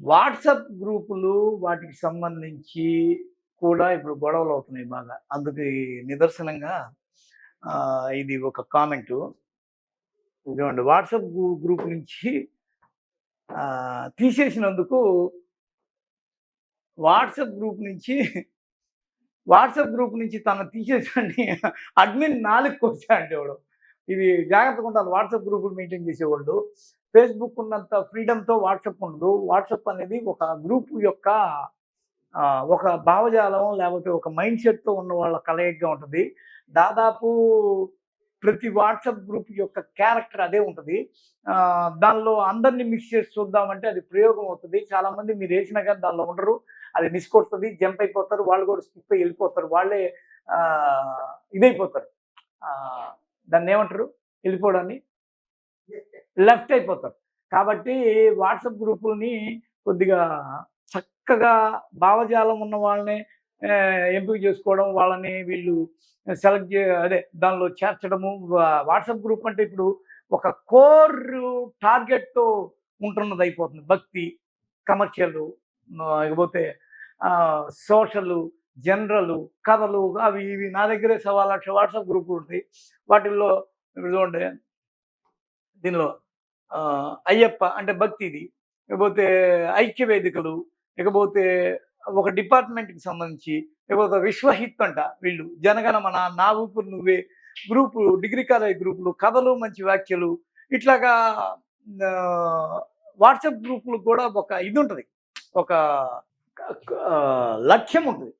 WhatsApp గ్రూపులు వాటికి సంబంధించి కూడా ఇప్పుడు గొడవలు అవుతున్నాయి బాగా. అందుకు నిదర్శనంగా ఇది ఒక కామెంటు. ఇదిగోండి వాట్సాప్ గ్రూప్ నుంచి తీసేసినందుకు వాట్సాప్ గ్రూప్ నుంచి వాట్సాప్ గ్రూప్ నుంచి తను తీసేసండి అడ్మిన్ నాలుగు కోసా అంటే ఇది జాగ్రత్తగా ఉండాలి. వాట్సాప్ గ్రూపులు మెయింటైన్ చేసేవాళ్ళు. ఫేస్బుక్ ఉన్నంత ఫ్రీడమ్తో వాట్సాప్ ఉండదు. వాట్సాప్ అనేది ఒక గ్రూప్ యొక్క ఒక భావజాలం లేకపోతే ఒక మైండ్ సెట్తో ఉన్న వాళ్ళ కలయికగా ఉంటుంది. దాదాపు ప్రతి వాట్సాప్ గ్రూప్ యొక్క క్యారెక్టర్ అదే ఉంటుంది. దానిలో అందరినీ మిక్స్ చేసి చూద్దామంటే అది ప్రయోగం అవుతుంది. చాలామంది మీరు వేసినా కానీ దానిలో ఉండరు. అది నిష్కొడుతుంది జంప్ అయిపోతారు. వాళ్ళు కూడా స్కిప్ అయి వెళ్ళిపోతారు. వాళ్ళే ఇదైపోతారు. దాన్ని ఏమంటారు? వెళ్ళిపోవడాన్ని లెఫ్ట్ అయిపోతారు. కాబట్టి వాట్సాప్ గ్రూపుల్ని కొద్దిగా చక్కగా భావజాలం ఉన్న వాళ్ళని ఎంపిక చేసుకోవడం వాళ్ళని వీళ్ళు సెలెక్ట్ అదే దానిలో చేర్చడము వాట్సాప్ గ్రూప్ అంటే ఇప్పుడు ఒక కోర్ టార్గెట్తో ఉంటున్నది అయిపోతుంది. భక్తి కమర్షియల్ ఇకపోతే సోషల్ జనరల్ కథలు అవి ఇవి నా దగ్గరే సవా లక్ష వాట్సాప్ గ్రూపులు ఉంటాయి. వాటిల్లో చూడండి. దీనిలో అయ్యప్ప అంటే భక్తిది. ఇకపోతే ఐక్య వేదికలు ఇకపోతే ఒక డిపార్ట్మెంట్కి సంబంధించి ఇకపోతే విశ్వహిత్ అంట వీళ్ళు. జనగణమన నా ఊపిరి నువ్వే గ్రూపు డిగ్రీ కాలేజ్ గ్రూపులు కథలు మంచి వ్యాఖ్యలు. ఇట్లాగా వాట్సాప్ గ్రూపులు కూడా ఒక ఇది ఉంటుంది. ఒక లక్ష్యం ఉంటుంది.